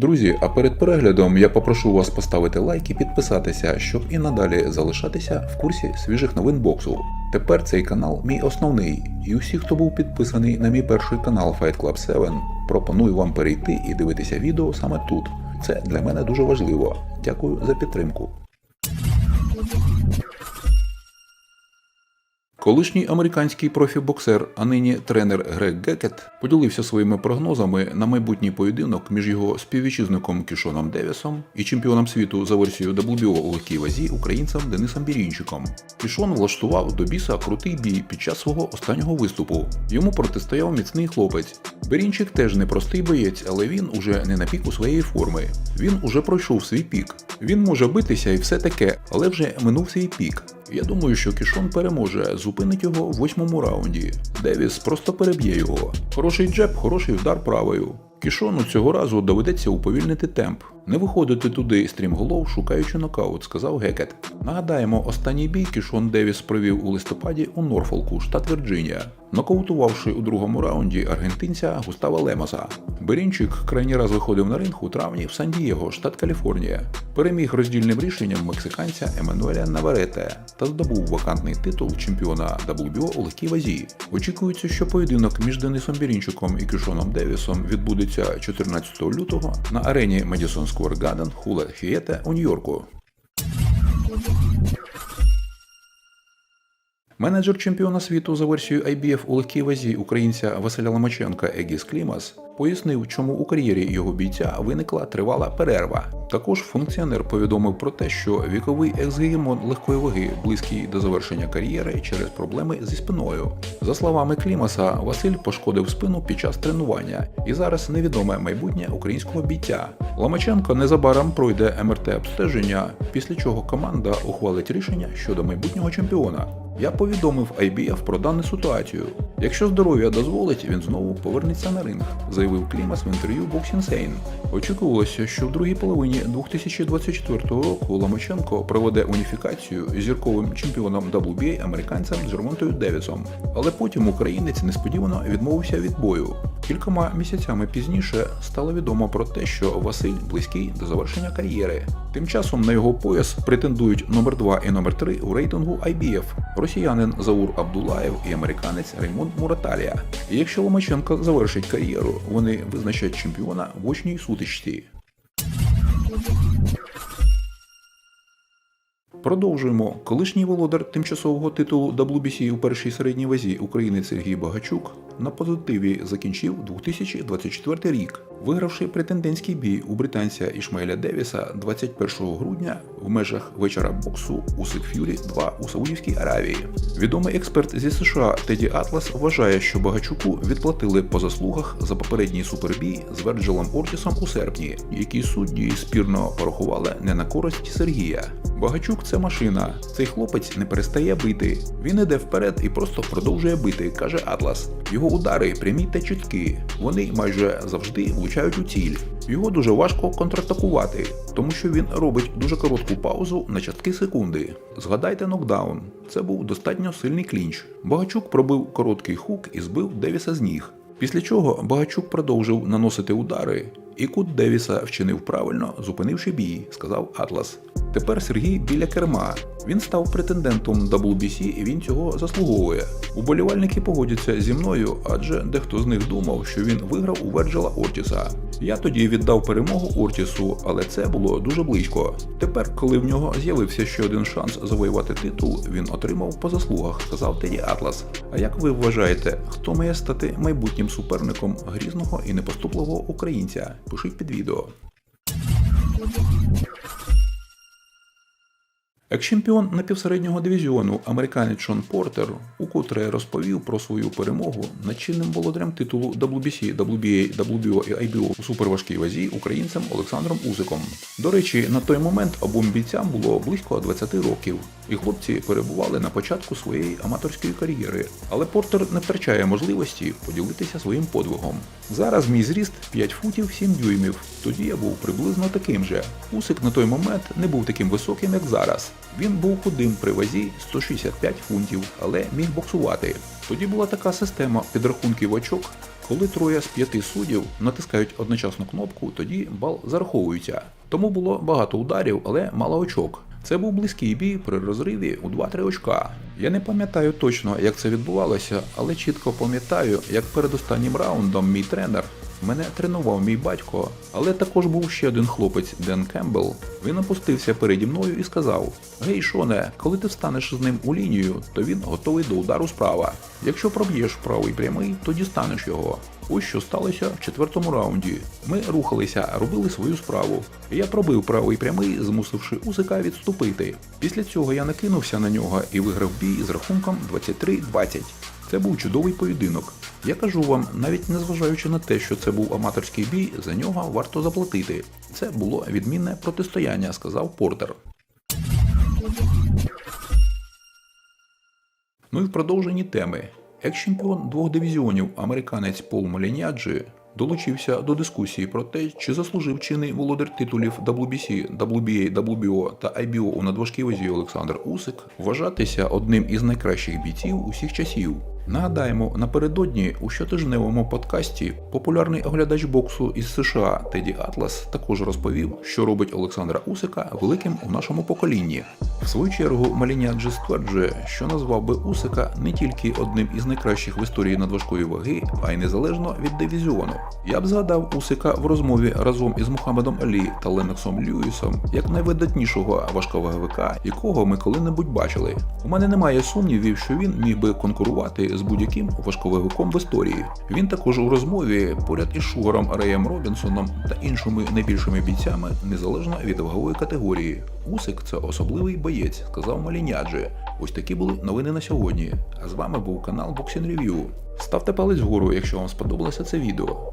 Друзі, а перед переглядом я попрошу вас поставити лайк і підписатися, щоб і надалі залишатися в курсі свіжих новин боксу. Тепер цей канал мій основний, і усі, хто був підписаний на мій перший канал Fight Club 7, пропоную вам перейти і дивитися відео саме тут. Це для мене дуже важливо. Дякую за підтримку. Колишній американський профі-боксер, а нині тренер Грег Гекет, поділився своїми прогнозами на майбутній поєдинок між його співвітчизником Кішоном Девісом і чемпіоном світу за версією WBO у легкій вазі українцем Денисом Бірінчиком. Кішон влаштував до біса крутий бій під час свого останнього виступу. Йому протистояв міцний хлопець. Бірінчик теж не простий боєць, але він уже не на піку своєї форми. Він уже пройшов свій пік. Він може битися і все таке, але вже минув свій пік. Я думаю, що Кішон переможе, зупинить його в восьмому раунді. Девіс просто переб'є його. Хороший джеб, хороший удар правою. Кішону цього разу доведеться уповільнити темп, не виходити туди стрімголов, шукаючи нокаут, сказав Гекет. Нагадаємо, останній бій Кішон Девіс провів у листопаді у Норфолку, штат Вірджинія, нокаутувавши у другому раунді аргентинця Густава Лемоса. Берінчик крайній раз виходив на ринг у травні в Сан-Дієго, штат Каліфорнія. Переміг роздільним рішенням мексиканця Еммануеля Наварете та здобув вакантний титул чемпіона WBO у легкій вазі. Очікується, що поєдинок між Денисом Бірінчиком і Кішоном Девісом відбудеться 14 лютого на арені Madison Square Garden Хула Фієте у Нью-Йорку. Менеджер чемпіона світу за версією IBF у легкій вазі українця Василя Ломаченка Егіс Клімас пояснив, чому у кар'єрі його бійця виникла тривала перерва. Також функціонер повідомив про те, що віковий екс-гегемон легкої ваги близький до завершення кар'єри через проблеми зі спиною. За словами Клімаса, Василь пошкодив спину під час тренування, і зараз невідоме майбутнє українського бійця. Ломаченко незабаром пройде МРТ-обстеження, після чого команда ухвалить рішення щодо майбутнього чемпіона. Я повідомив IBF про дану ситуацію. Якщо здоров'я дозволить, він знову повернеться на ринг, заявив Клімас в інтерв'ю Sane. Очікувалося, що в другій половині 2024 року Ломаченко проведе уніфікацію з зірковим чемпіоном WBA американцем Джермонтою Девісом. Але потім українець несподівано відмовився від бою. Кількома місяцями пізніше стало відомо про те, що Василь близький до завершення кар'єри. Тим часом на його пояс претендують номер 2 і номер 3 у рейтингу IBF – росіянин Заур Абдулаєв і американець Реймонд Мураталія. І якщо Ломаченко завершить кар'єру, вони визначать чемпіона в очній сутичці. Продовжуємо. Колишній володар тимчасового титулу WBC у першій середній вазі українець Сергій Багачук на позитиві закінчив 2024 рік, вигравши претендентський бій у британця Ішмаеля Девіса 21 грудня в межах вечора боксу у Ф'юрі 2 у Саудівській Аравії. Відомий експерт зі США Теді Атлас вважає, що Багачуку відплатили по заслугах за попередній супербій з Верджилом Ортісом у серпні, який судді спірно порахували не на користь Сергія. Багачук це машина. Цей хлопець не перестає бити. Він іде вперед і просто продовжує бити, каже Атлас. Його удари прямі та чіткі. Вони майже завжди влучають у ціль. Його дуже важко контратакувати, тому що він робить дуже коротку паузу на частки секунди. Згадайте нокдаун. Це був достатньо сильний клінч. Багачук пробив короткий хук і збив Девіса з ніг. Після чого Багачук продовжив наносити удари, і кут Девіса вчинив правильно, зупинивши бій, сказав Атлас. Тепер Сергій біля керма. Він став претендентом WBC і він цього заслуговує. Уболівальники погодяться зі мною, адже дехто з них думав, що він виграв у Верджела Ортіса. Я тоді віддав перемогу Ортісу, але це було дуже близько. Тепер, коли в нього з'явився ще один шанс завоювати титул, він отримав по заслугах, сказав Теді Атлас. А як ви вважаєте, хто має стати майбутнім суперником грізного і непоступливого українця? Пишіть під відео. Екс-чемпіон напівсереднього дивізіону американець Шон Портер укотре розповів про свою перемогу над чинним володарем титулу WBC, WBA, WBO і IBO у суперважкій вазі українцем Олександром Узиком. До речі, на той момент обом бійцям було близько 20 років. і хлопці перебували на початку своєї аматорської кар'єри. Але Портер не втрачає можливості поділитися своїм подвигом. Зараз мій зріст 5 футів 7 дюймів. Тоді я був приблизно таким же. Усик на той момент не був таким високим, як зараз. Він був худим при вазі 165 фунтів, але міг боксувати. Тоді була така система підрахунків очок, коли троє з п'яти суддів натискають одночасну кнопку, тоді бал зараховується. Тому було багато ударів, але мало очок. Це був близький бій при розриві у 2-3 очка. Я не пам'ятаю точно, як це відбувалося, але чітко пам'ятаю, як перед останнім раундом мій тренер мене тренував мій батько, але також був ще один хлопець Ден Кембл. Він опустився переді мною і сказав: Гей, Шоне, коли ти встанеш з ним у лінію, то він готовий до удару справа. Якщо проб'єш правий прямий, то дістанеш його. Ось що сталося в четвертому раунді. Ми рухалися, робили свою справу. Я пробив правий прямий, змусивши Усика відступити. Після цього я накинувся на нього і виграв бій з рахунком 23-20. Це був чудовий поєдинок. Я кажу вам, навіть незважаючи на те, що це був аматорський бій, за нього варто заплатити. Це було відмінне протистояння, сказав Портер. Ну і в продовженні теми. Екс-чемпіон двох дивізіонів американець Пол Маліняджі долучився до дискусії про те, чи заслужив чинний володар титулів WBC, WBA, WBO та IBO у надважкій вазі Олександр Усик вважатися одним із найкращих бійців усіх часів. Нагадаємо, напередодні у щотижневому подкасті популярний оглядач боксу із США Теді Атлас також розповів, що робить Олександра Усика великим у нашому поколінні. В свою чергу Маліняджі стверджує, що назвав би Усика не тільки одним із найкращих в історії надважкої ваги, а й незалежно від дивізіону. Я б згадав Усика в розмові разом із Мухаммедом Алі та Леноксом Льюісом як найвидатнішого важковаговика, якого ми коли-небудь бачили. У мене немає сумнівів, що він міг би конкурувати з будь-яким важковиком в історії. Він також у розмові поряд із Шугаром Реєм Робінсоном та іншими найбільшими бійцями незалежно від вагової категорії. Усик це особливий боєць, сказав Маліняджі. Ось такі були новини на сьогодні. А з вами був канал Boxing Review. Ставте палець вгору, якщо вам сподобалося це відео.